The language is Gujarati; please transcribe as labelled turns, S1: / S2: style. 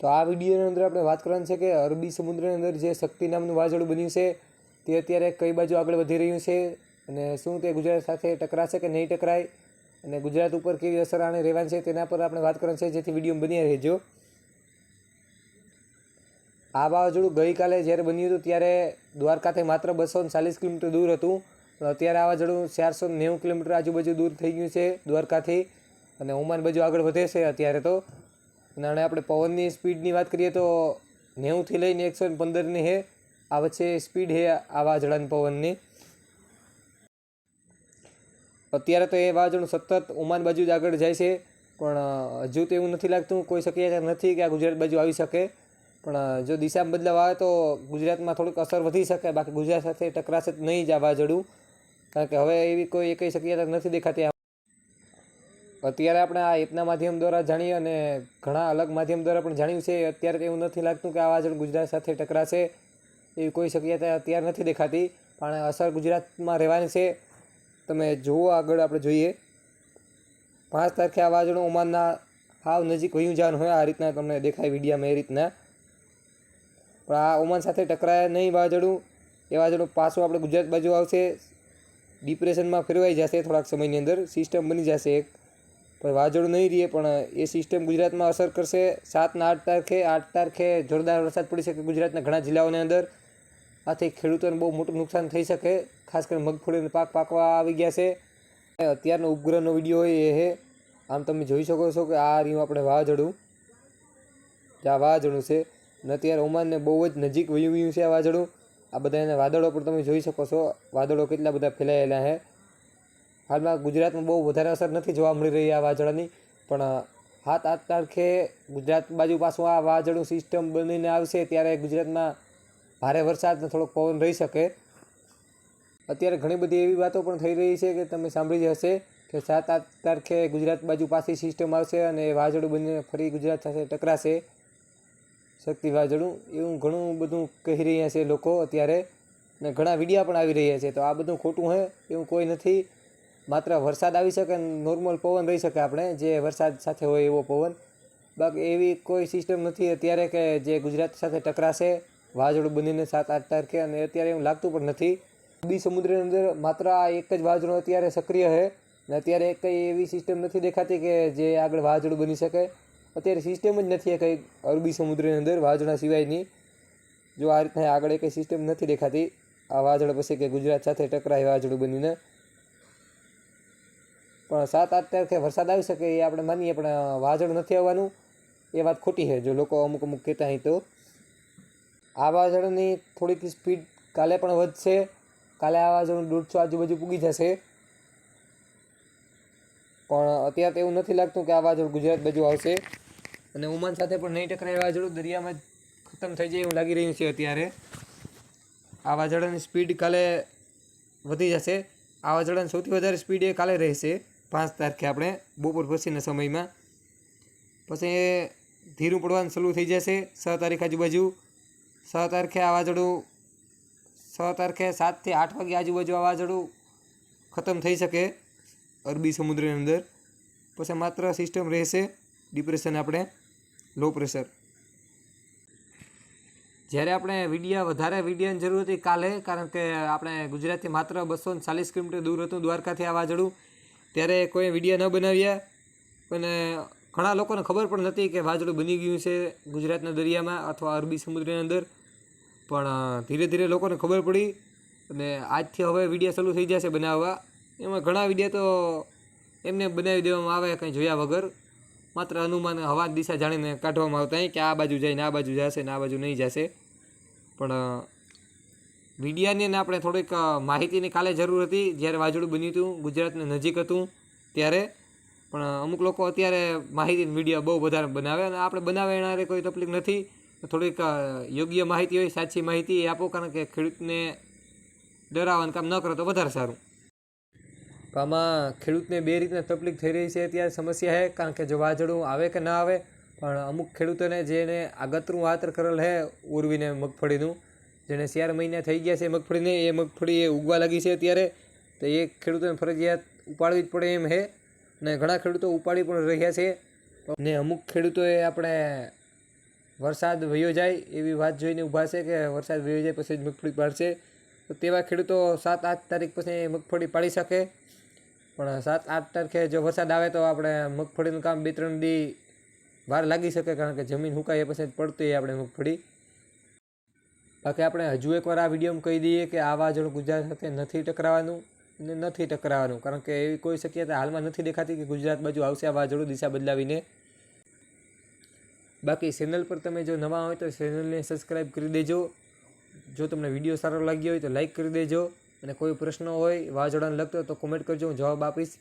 S1: તો આ વિડીયોની અંદર આપણે વાત કરવાની છે કે અરબી સમુદ્રની અંદર જે શક્તિ નામનું વાવાઝોડું બન્યું છે, તે અત્યારે કઈ બાજુ આગળ વધી રહ્યું છે અને શું તે ગુજરાત સાથે ટકરાશે કે નહીં ટકરાય અને ગુજરાત ઉપર કેવી અસર આને રહેવાની છે તેના પર આપણે વાત કરવાની છે, જેથી વીડિયો બની રહેજો. આ વાવાઝોડું ગઈકાલે જ્યારે બન્યું હતું ત્યારે દ્વારકાથી માત્ર બસો ચાલીસ કિલોમીટર દૂર હતું. પણ અત્યારે આ વાવાઝોડું ચારસો નેવું કિલોમીટર આજુબાજુ દૂર થઈ ગયું છે દ્વારકાથી અને ઓમાન બાજુ આગળ વધે છે અત્યારે તો. અને આપણે પવનની સ્પીડની વાત કરીએ તો નેવુંથી લઈને એકસો પંદરની હે, આ વચ્ચે સ્પીડ હે આ વાવાઝોડાની પવનની. અત્યારે તો એ વાજળું સતત ઓમાન બાજુ જ આગળ જાય છે, પણ હજુ તો એવું નથી લાગતું, કોઈ શક્યતા નથી કે આ ગુજરાત બાજુ આવી શકે. પણ જો દિશામાં બદલાવ આવે તો ગુજરાતમાં થોડીક અસર વધી શકે, બાકી ગુજરાત સાથે ટકરાશે નહીં જ આ વાજળું. કારણ કે હવે એવી કોઈ એકઈ શક્યતા નથી દેખાતી અત્યારે આપણે આ એપના માધ્યમ દ્વારા જાણીએ અને ઘણા અલગ માધ્યમ દ્વારા પણ જાણ્યું છે, અત્યારે એવું નથી લાગતું કે આ વાવાઝોડું ગુજરાત સાથે ટકરાશે એવી કોઈ શક્યતા અત્યારે નથી દેખાતી, પણ અસર ગુજરાતમાં રહેવાની છે. તમે જુઓ આગળ આપણે જોઈએ. પાંચ તારીખે આ વાવાઝોડું ઓમાનના હાવ નજીક વયું જવાનું હોય, આ રીતના તમને દેખાય વિડીયામાં એ રીતના. પણ આ ઓમાન સાથે ટકરાય નહીં વાવાઝોડું એ વાવાઝોડું પાછું આપણે ગુજરાત બાજુ આવશે. ડિપ્રેશનમાં ફેરવાઈ જશે થોડાક સમયની અંદર, સિસ્ટમ બની જશે એક. પણ વાવાઝોડું નહીં રહીએ, પણ એ સિસ્ટમ ગુજરાતમાં અસર કરશે. સાતના આઠ તારીખે આઠ તારીખે જોરદાર વરસાદ પડી શકે ગુજરાતના ઘણા જિલ્લાઓની અંદર. આથી ખેડૂતોને બહુ મોટું નુકસાન થઈ શકે, ખાસ કરીને મગફળીનો પાક પાકવા આવી ગયા છે. અત્યારનો ઉપગ્રહનો વીડિયો હોય એ છે આમ તમે જોઈ શકો છો કે આ રહ્યું આપણે વાવાઝોડું. આ વાવાઝોડું છે. અને અત્યારે ઓમાનને બહુ જ નજીક વયું ગયું છે આ વાવાઝોડું. આ બધા એના વાદળો પણ તમે જોઈ શકો છો. વાદળો કેટલા બધા ફેલાયેલા છે હાલમાં ગુજરાતમાં બહુ વધારે અસર નથી જોવા મળી રહી આ વાવાઝોડાની, પણ સાત આઠ તારીખે ગુજરાત બાજુ પાછું આ વાવાઝોડું સિસ્ટમ બનીને આવશે ત્યારે ગુજરાતમાં ભારે વરસાદ થોડોક પવન રહી શકે. અત્યારે ઘણી બધી એવી વાતો પણ થઈ રહી છે કે તમે સાંભળી જ હશે કે સાત આઠ તારીખે ગુજરાત બાજુ પાછી સિસ્ટમ આવશે અને વાવાઝોડું બનીને ફરી ગુજરાત સાથે ટકરાશે. શક્તિ વાવાઝોડું, એવું ઘણું બધું કહી રહ્યા છે લોકો અત્યારે. ને ઘણા વિડીયા પણ આવી રહ્યા છે, તો આ બધું ખોટું છે એવું કોઈ નથી. માત્ર વરસાદ આવી શકે નોર્મલ પવન રહી શકે આપણે, જે વરસાદ સાથે હોય એવો પવન. બાકી એવી કોઈ સિસ્ટમ નથી. અત્યારે કે જે ગુજરાત સાથે ટકરાશે વાવાઝોડું બનીને સાત આઠ તારીખે, અને અત્યારે એવું લાગતું પણ નથી. અરબી સમુદ્રની અંદર માત્ર આ એક જ વાવાઝોડું અત્યારે સક્રિય છે, ને અત્યારે કંઈ એવી સિસ્ટમ નથી દેખાતી કે જે આગળ વાવાઝોડું બની શકે. અત્યારે સિસ્ટમ જ નથી કંઈ અરબી સમુદ્રની અંદર વાવાઝોડા સિવાયની. જો આ રીતના આગળ કંઈ સિસ્ટમ નથી દેખાતી, આ વાવાઝોડા પછી કે ગુજરાત સાથે ટકરાય વાવાઝોડું બનીને. પણ સાત આઠ તારીખે વરસાદ આવી શકે એ આપણે માનીએ, પણ વાજળ નથી આવવાનું. એ વાત ખોટી છે, જો લોકો અમુક અમુક કહેતા હોય તો. આ વાજળની થોડીક સ્પીડ કાલે પણ વધશે. કાલે આ વાવાઝોડું દોઢસો આજુબાજુ પૂગી જશે. પણ અત્યારે તો એવું નથી લાગતું કે આ વાજળ ગુજરાત બાજુ આવશે. અને ઉમાન સાથે પણ નહીં ટકરાય વાજળું દરિયામાં જ ખતમ થઈ જાય એવું લાગી રહ્યું છે અત્યારે. આ વાવાઝોડાની સ્પીડ કાલે વધી જશે. આ વાજળાની સૌથી વધારે સ્પીડ એ કાલે રહેશે. પાંચ તારીખે આપણે બપોર પછીના સમયમાં. પછી ધીરું પડવાનું શરૂ થઈ જશે છ તારીખ આજુબાજુ. છ તારીખે આ વાવાઝોડું છ તારીખે સાતથી આઠ વાગે આજુબાજુ આ વાવાઝોડું ખતમ થઈ શકે અરબી સમુદ્રની અંદર. પછી માત્ર સિસ્ટમ રહેશે ડિપ્રેશન આપણે લો પ્રેશર જ્યારે આપણે વિડીયા, વધારે વિડીયાની જરૂર હતી કાલે, કારણ કે આપણે ગુજરાતથી માત્ર બસો ચાલીસ કિલોમીટર દૂર હતું, દ્વારકાથી આ વાજડું ત્યારે કોઈ વીડિયો ન બનાવ્યા. અને ઘણા લોકોને ખબર પણ નથી કે વાજળું બની ગયું છે ગુજરાતના દરિયામાં અથવા અરબી સમુદ્રની અંદર. પણ ધીરે ધીરે લોકોને ખબર પડી અને આજથી હવે વિડીયા ચાલુ થઈ જશે બનાવવા. એમાં ઘણા વિડીયા તો એમને બનાવી દેવામાં આવે કંઈ જોયા વગર. માત્ર અનુમાન હવા દિશા જાણીને કાઢવામાં આવતા કે આ બાજુ જઈને આ બાજુ જશે ને આ બાજુ નહીં જશે. પણ મીડિયાની ને આપણે થોડીક માહિતીની કાલે જરૂર હતી. જ્યારે વાજળું બન્યું હતું, ગુજરાતને નજીક હતું ત્યારે. પણ અમુક લોકો અત્યારે માહિતી મીડિયા બહુ વધારે બનાવે અને આપણે બનાવે એનારે કોઈ તકલીફ નથી. થોડીક યોગ્ય માહિતી હોય, સાચી માહિતી એ આપો, કારણ કે ખેડૂતને ડરાવવાનું કામ ન કરો તો વધારે સારું. આમાં ખેડૂતને બે રીતના તકલીફ થઈ રહી છે. અત્યારે સમસ્યા છે, કારણ કે જો વાજળું આવે કે ના આવે, પણ અમુક ખેડૂતોને જેને આગતરું વાતર કરેલ છે, ઉરવીને મગફળીનું જેને ચાર મહિના થઈ ગયા છે મગફળીને, એ મગફળી એ ઉગવા લાગી છે અત્યારે. તો એ ખેડૂતોને ફરજિયાત ઉપાડવી જ પડે એમ છે અને ઘણા ખેડૂતો ઉપાડી પણ રહ્યા છે. ને અમુક ખેડૂતોએ આપણે વરસાદ વયો જાય એવી વાત જોઈને ઊભા છે કે વરસાદ વયો જાય પછી જ મગફળી પાડશે. તો તેવા ખેડૂતો સાત આઠ તારીખ પછી મગફળી પાડી શકે. પણ સાત આઠ તારીખે જો વરસાદ આવે તો આપણે મગફળીનું કામ બે ત્રણ દી વાર લાગી શકે કારણ કે જમીન સુકાય પછી જ પડતી આપણે મગફળી. બાકી આપણે હજુ એકવાર આ વિડીયોમાં કહી દઈએ કે આ વાવાઝોડું ગુજરાત સાથે નથી ટકરાવાનું ને નથી ટકરાવાનું. કારણ કે એવી કોઈ શક્યતા હાલમાં નથી દેખાતી કે ગુજરાત બાજુ આવશે આ વાવાઝોડું દિશા બદલાવીને. બાકી ચેનલ પર તમે જો નવા હોય તો ચેનલને સબસ્ક્રાઈબ કરી દેજો. જો તમને વીડિયો સારો લાગ્યો હોય તો લાઈક કરી દેજો. અને કોઈ પ્રશ્ન હોય, વાવાઝોડાને લગતો તો કોમેન્ટ કરજો, હું જવાબ આપીશ.